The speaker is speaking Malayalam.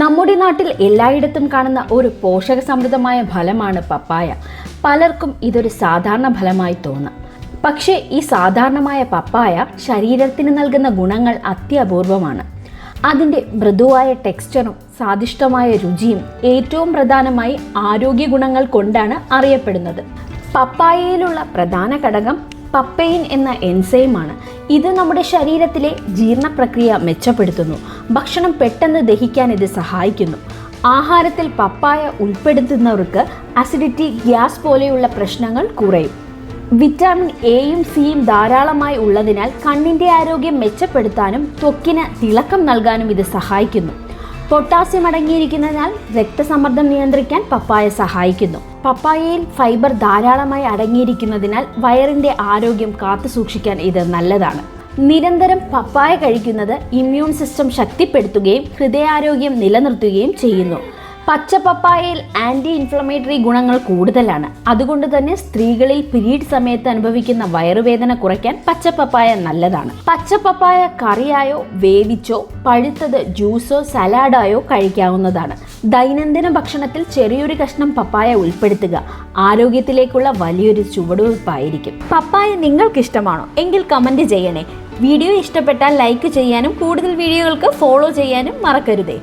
നമ്മുടെ നാട്ടിൽ എല്ലായിടത്തും കാണുന്ന ഒരു പോഷക സമൃദ്ധമായ ഫലമാണ് പപ്പായ. പലർക്കും ഇതൊരു സാധാരണ ഫലമായി തോന്നാം. പക്ഷേ ഈ സാധാരണമായ പപ്പായ ശരീരത്തിന് നൽകുന്ന ഗുണങ്ങൾ അത്യപൂർവമാണ്. അതിന്റെ മൃദുവായ ടെക്സ്ചറും സ്വാദിഷ്ടമായ രുചിയും ഏറ്റവും പ്രധാനമായി ആരോഗ്യ ഗുണങ്ങൾ കൊണ്ടാണ് അറിയപ്പെടുന്നത്. പപ്പായയിലുള്ള പ്രധാന ഘടകം പപ്പയിൻ എന്ന എൻസൈമാണ്. ഇത് നമ്മുടെ ശരീരത്തിലെ ജീർണപ്രക്രിയ മെച്ചപ്പെടുത്തുന്നു. ഭക്ഷണം പെട്ടെന്ന് ദഹിക്കാൻ ഇത് സഹായിക്കുന്നു. ആഹാരത്തിൽ പപ്പായ ഉൾപ്പെടുത്തുന്നവർക്ക് അസിഡിറ്റി ഗ്യാസ് പോലെയുള്ള പ്രശ്നങ്ങൾ കുറയും. വിറ്റാമിൻ എയും സിയും ധാരാളമായി ഉള്ളതിനാൽ കണ്ണിന്റെ ആരോഗ്യം മെച്ചപ്പെടുത്താനും ത്വക്കിന് തിളക്കം നൽകാനും ഇത് സഹായിക്കുന്നു. പൊട്ടാസ്യം അടങ്ങിയിരിക്കുന്നതിനാൽ രക്തസമ്മർദ്ദം നിയന്ത്രിക്കാൻ പപ്പായ സഹായിക്കുന്നു. പപ്പായയിൽ ഫൈബർ ധാരാളമായി അടങ്ങിയിരിക്കുന്നതിനാൽ വയറിന്റെ ആരോഗ്യം കാത്തുസൂക്ഷിക്കാൻ ഇത് നല്ലതാണ്. നിരന്തരം പപ്പായ കഴിക്കുന്നത് ഇമ്മ്യൂൺ സിസ്റ്റം ശക്തിപ്പെടുത്തുകയും ഹൃദയാരോഗ്യം നിലനിർത്തുകയും ചെയ്യുന്നു. പച്ച പപ്പായയിൽ ആന്റി ഇൻഫ്ലമേറ്ററി ഗുണങ്ങൾ കൂടുതലാണ്. അതുകൊണ്ട് തന്നെ സ്ത്രീകളിൽ പിരീഡ് സമയത്ത് അനുഭവിക്കുന്ന വയറുവേദന കുറയ്ക്കാൻ പച്ച പപ്പായ നല്ലതാണ്. പച്ച പപ്പായ കറിയായോ വേവിച്ചോ പഴുത്തത് ജ്യൂസോ സലാഡായോ കഴിക്കാവുന്നതാണ്. ദൈനംദിന ഭക്ഷണത്തിൽ ചെറിയൊരു കഷ്ണം പപ്പായ ഉൾപ്പെടുത്തുക ആരോഗ്യത്തിലേക്കുള്ള വലിയൊരു ചുവടുവയ്പ്പായിരിക്കും. പപ്പായ നിങ്ങൾക്കിഷ്ടമാണോ? എങ്കിൽ കമന്റ് ചെയ്യണേ. വീഡിയോ ഇഷ്ടപ്പെട്ടാൽ ലൈക്ക് ചെയ്യാനും കൂടുതൽ വീഡിയോകൾക്ക് ഫോളോ ചെയ്യാനും മറക്കരുതേ.